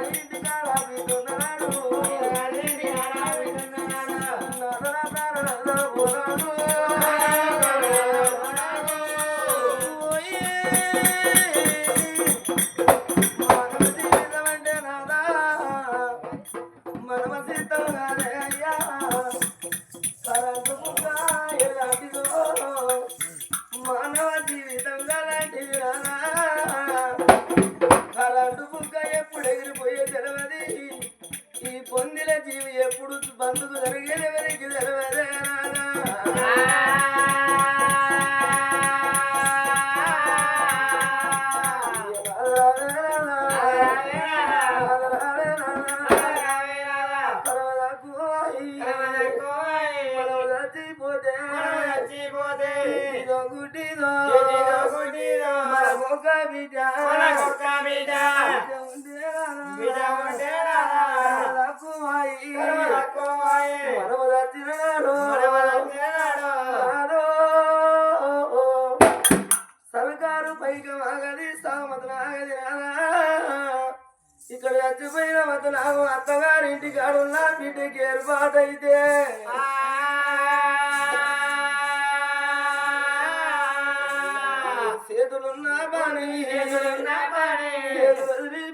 Thank you. ఒక బిడ్డ కొడుక బిడ్డ బిడ్డ ఉండేరా కుమాయి కుమాయి మరమల తిరగాడు మరమల తిరగాడు సర్కారు పైకి ఆగది సామతులు ఆగది ఇక్కడ చచ్చిపోయిన మతనాగు అత్తగారింటి కాడున్నా బిడ్డకి ఏర్పాటైతే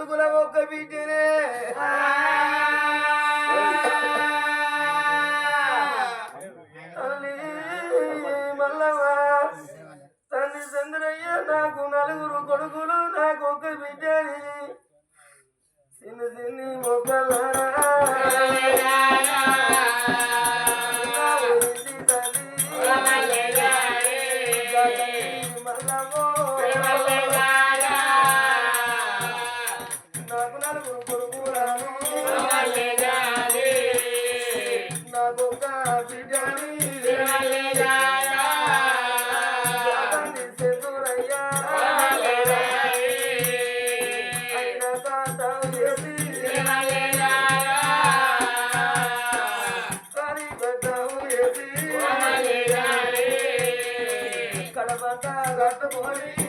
కొడుకుల ఒక్క బిడ్డనే తల్లి చంద్రయ్య నాకు నలుగురు కొడుకులు నాకు ఒక బిడ్డని. చిన్న చిన్ని మొక్కల party.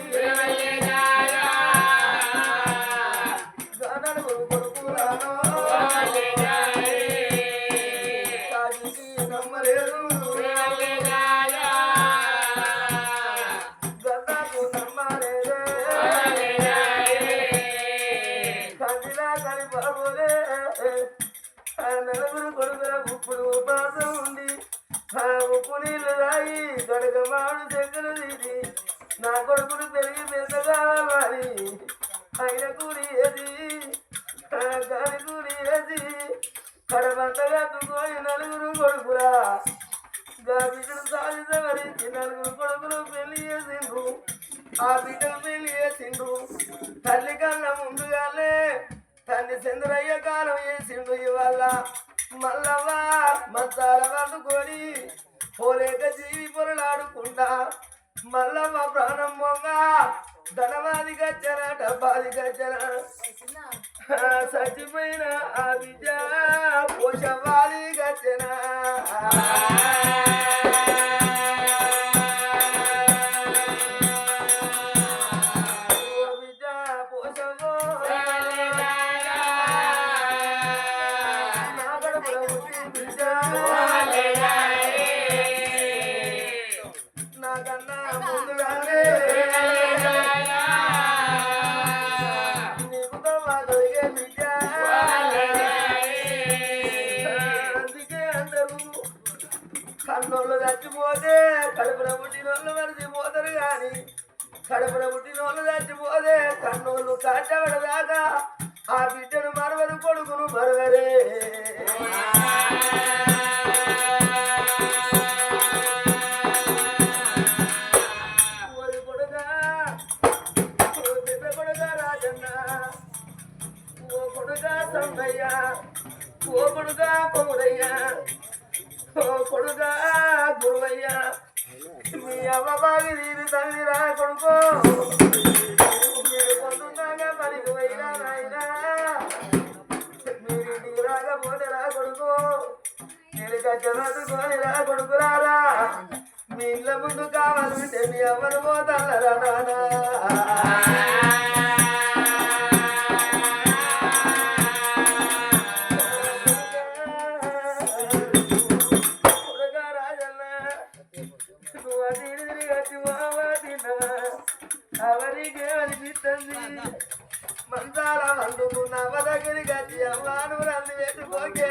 ఆయన గురి ఏది గచ్చన చచ్చిపోయిన ఆ బిడ్డ పోషవాది గచ్చన కొడుకా ఓ కొడుకా గురువయ్య, మీ అవ్వ బాగి తీరు కొడుకో. మీరు పొద్దున్నాగా పనికి నాయనా. మీరు ఇంటికి రాకపోతే రా కొడుకో. నేను కచ్చబట్టుకొని రా కొడుకు మీ ఇళ్ళ ముందు కావాలంటే మీ అమ్మను పోతారా నానా? ఇటు ಅವರಿಗೆ ಅರಿಜಿತಂದಿ ಮಂದಾರ ಮಂದು అవరికి అనిపిస్తుంది. మందాల వండుకున్న అవ్వ దగ్గరికి వచ్చి అవ్వా నువ్వు నన్ను పెట్టుకోకే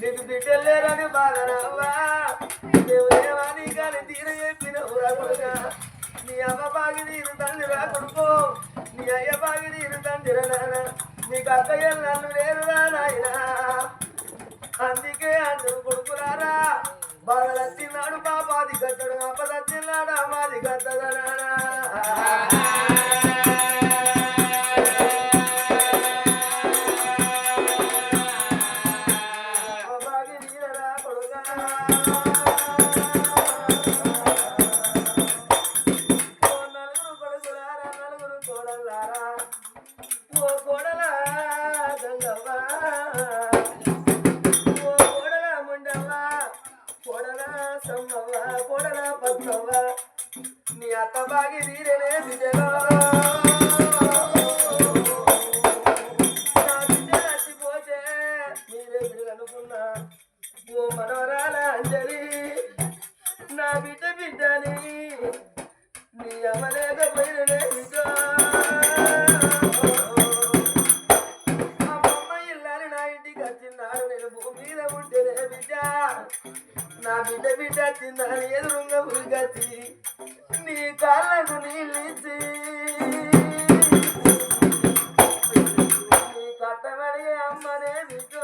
నీకు బిడ్డలేరని బాధనవ్వా దేవుడేమని కానీ తీర చెప్పినవు రా నీ అమ్మ బాగి నీరు తండ్రి రా కొడుకో. నీ అయ్య బాగి నీరు తండ్రి రా నీకు అక్కయ్య నన్ను లేరురా నాయనా. అందుకే అందరు కొడుకులారా బాగా పాపాది కట్టడు అపదచ్చినాడు అమాది కట్టదనాడా గతి నా వచ్చిందని ఎదురుంగ ఉరిగచ్చి నీ కాళ్ళకు నీళ్ళు నీ కట్టబడి అమ్మనే బిడ్డ.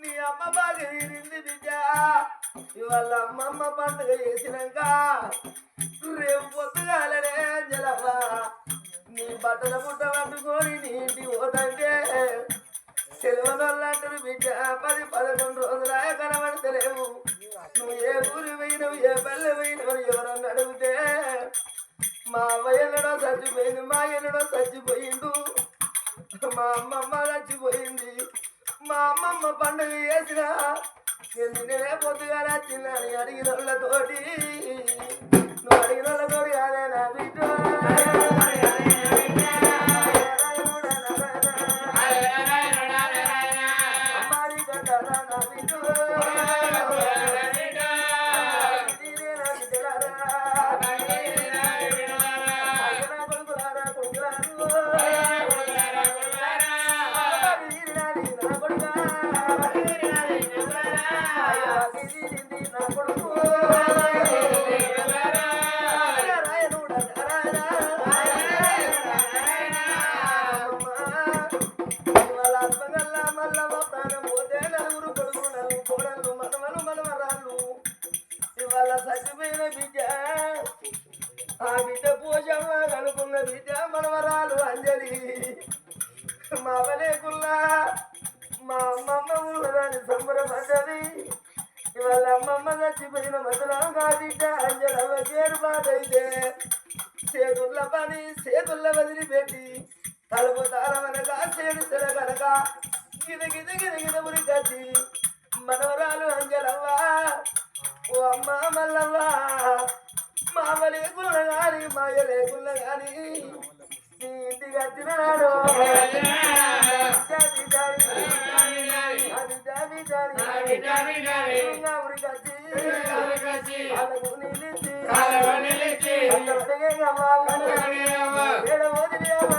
నీ అమ్మ బాగా తీరింది బిడ్డ. ఇవాళ అమ్మమ్మ పండుగ చేసినాక రేపు పొద్దుగాలనే అంజలమ్మ. నీ బట్టల పుట్ట పట్టుకొని నీటి ఇంటికి పోతంటే సెలవులంటారు బిడ్డ పది పదకొండు రోజులు కనబడతలేవు. నువ్వు ఏ ఊరి పోయినవు ఏ పల్లె పోయినవు ఎవరన్నా అడిగితే మా అవ్వ ఎన్నడో చచ్చిపోయింది మా ఎన్నడో చచ్చిపోయిండు. మా అమ్మమ్మ చచ్చిపోయింది. మా అమ్మమ్మ పండుగ చేసిన నేను నిన్నే పొద్దుగా వచ్చిందని అడిగిన వాళ్ళతోటి నువ్వు అడిగిన వాళ్ళతోటి అదే నా బిడ్డ. అల్పగల్లా మల్లవ పోతే నలుగురు కొడుకునలు కోడళ్ళు మనమలు మనమరాళ్ళు ఇవాళ చచ్చిపోయిన బిడ్డ ఆ బిడ్డ పోషమ్మ కనుకున్న బిడ్డ మనవరాలు అంజలి. మా అవలేకుల్లా మా అమ్మమ్మ ఊళ్ళని సంబరపడ్డది ఇవాళ అమ్మమ్మ చచ్చిపోయిన మధురం మా అంజలవ చేరుబాటైతే చేతుళ్ళ పని చేతుళ్ళ వదిలిపెట్టి తలుపు తారమనగా సేడు సెలగనక గిద గిద గిద గిద ఉరి కసి మనవరాలు అంజలవ్వా ఓ అమ్మ మల్లవ్వా. మామ లేకుల గాని మాయ లేకుల గాని నీ ఇంటికి వచ్చినాడు ఏడవోదిలేవా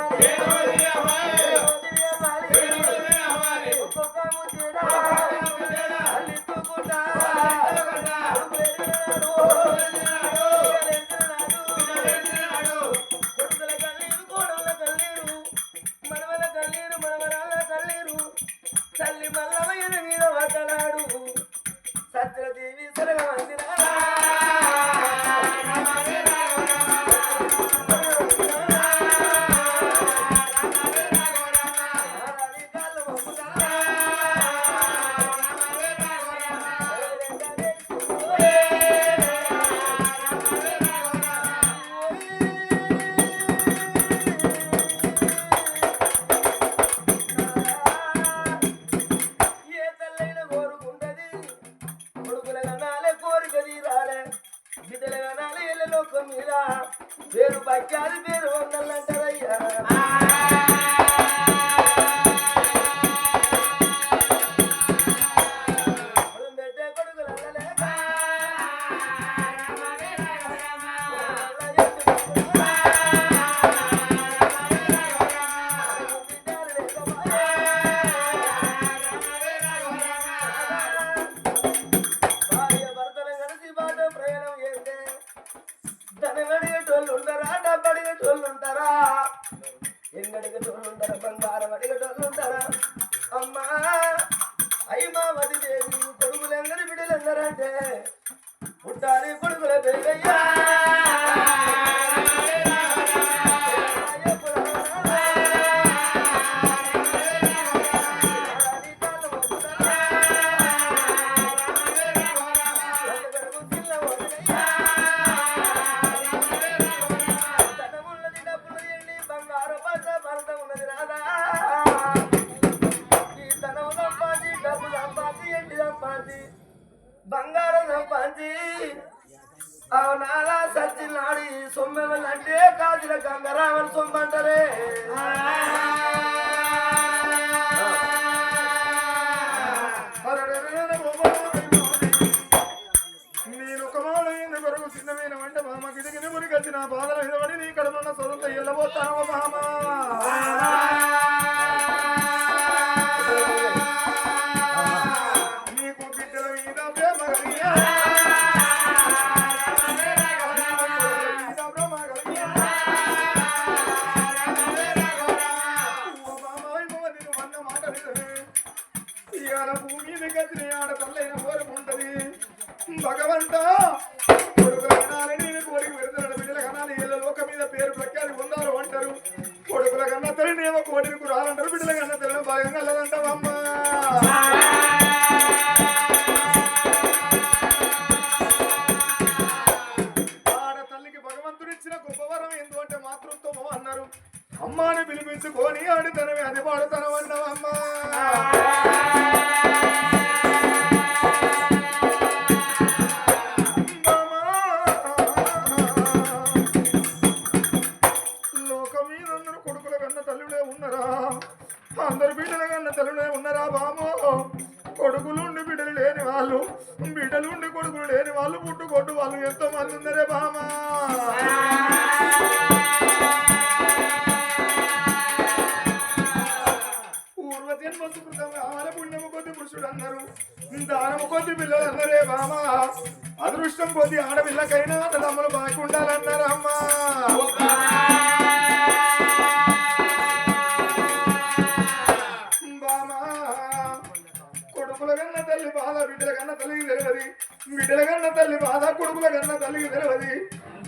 అన్న తల్లికి తెలియదు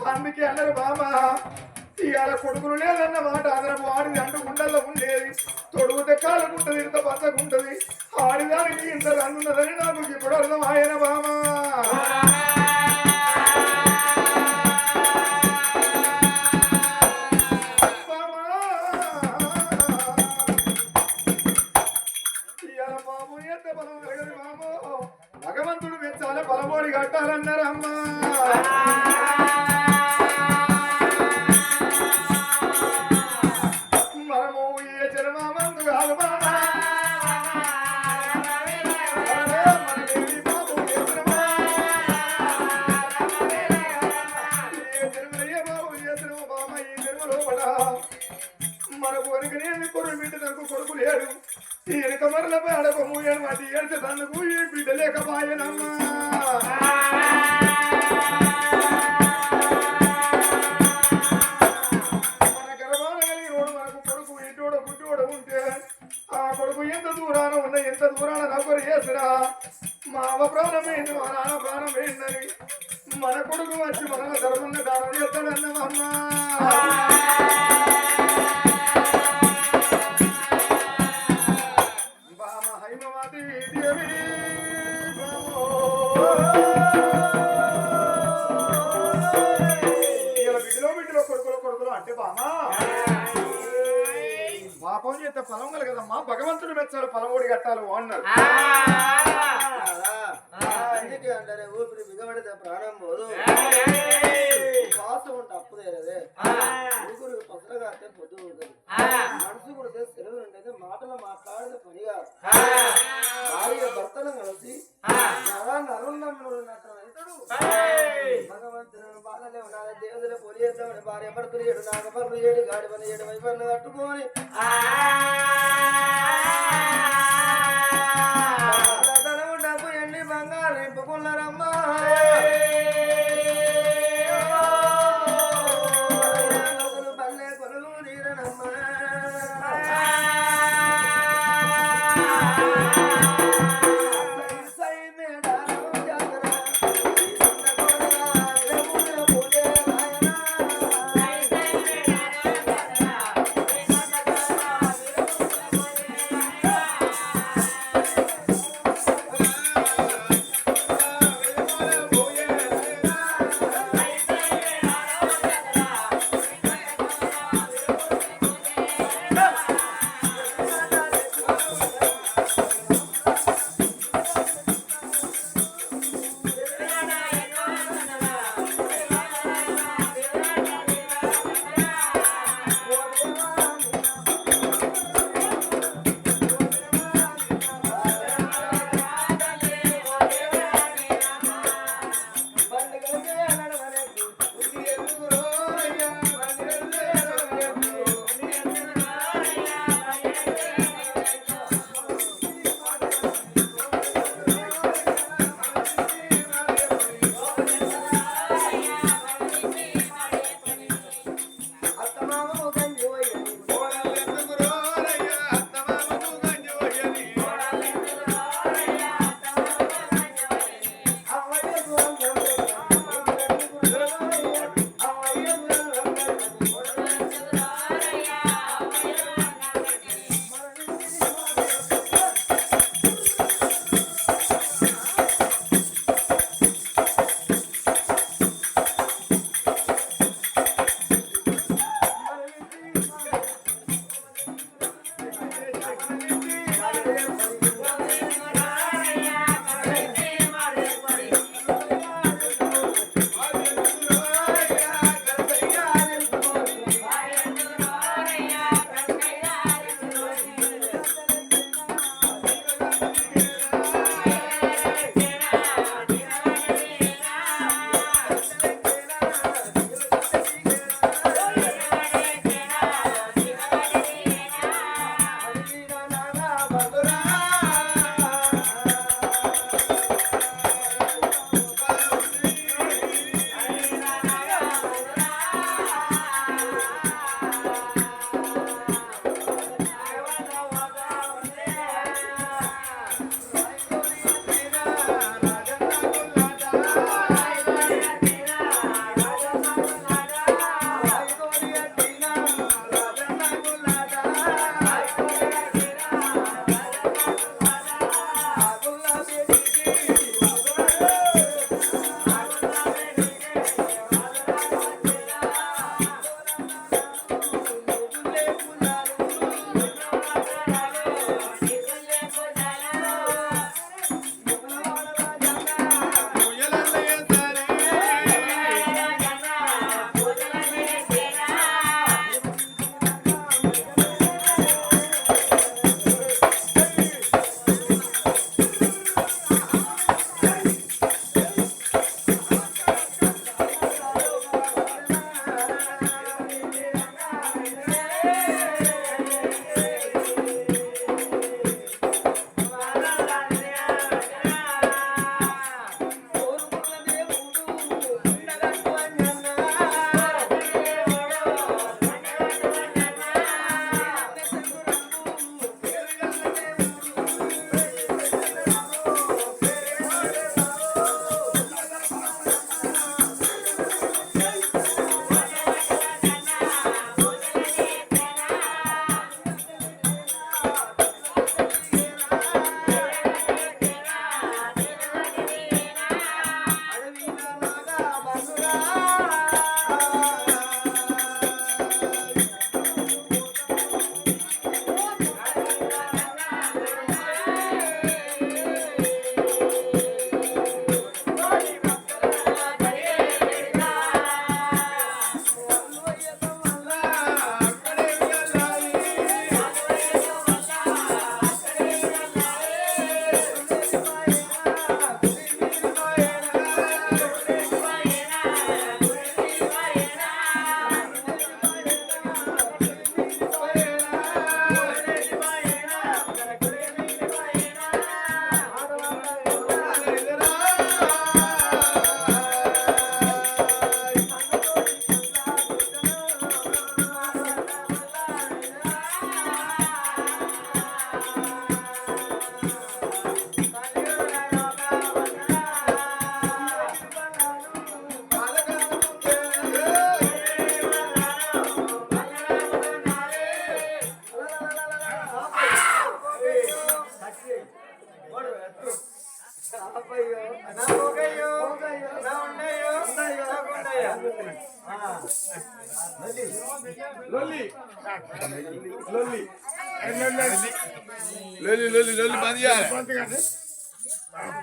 అందుకే అన్నారు బామ ఇవాళ కొడుకులు లేదన్న మాట అదనపు ఆడిది అంటూ గుండెల్లో ఉండేది. తొడుగుతే కాలకుంటది ఇంత పచ్చకుంటది ఆడిదానికి ఇంత రంగున్నదని నాకు ఇప్పుడు అర్థం ఆయన బామా బాబు కట్టాలన్నారమ్మా. జన్మ బామ ఈ జన్మలో మన కొడుకునేమి కొడుకు బిడ్డ కొడుకు లేడు. ఈ వెనక మరలపై అడగ మూయను తనకు Oh, చేస్తే ఫలం కలగదమ్మా భగవంతుడు మెచ్చాలి ఫలమోడి కట్టాలి అన్నారు అందుకే అంటారే ఊపిరి బిగబడితే ప్రాణం పోదు. శ్వాస ఉంటే అప్పు తీరదే ఊపిరి పసరగా అంటే పొద్దు ఉంటుంది మనసు కొడితే సెలవు ఉండేది మాటలు మాట్లాడితే పని కాదు. భార్య భర్తను కలిసి నరా నరున్నమ్ముడు అవుతాడు భగవంతుడు పొలి భార్య భర్తలు ఏడు నాగపర్లు ఏడు గాడి పని ఏడు వైపర్లు కట్టుకొని. ధనము డబ్బు ఎన్ని బంగారు నింపుకున్నారమ్మా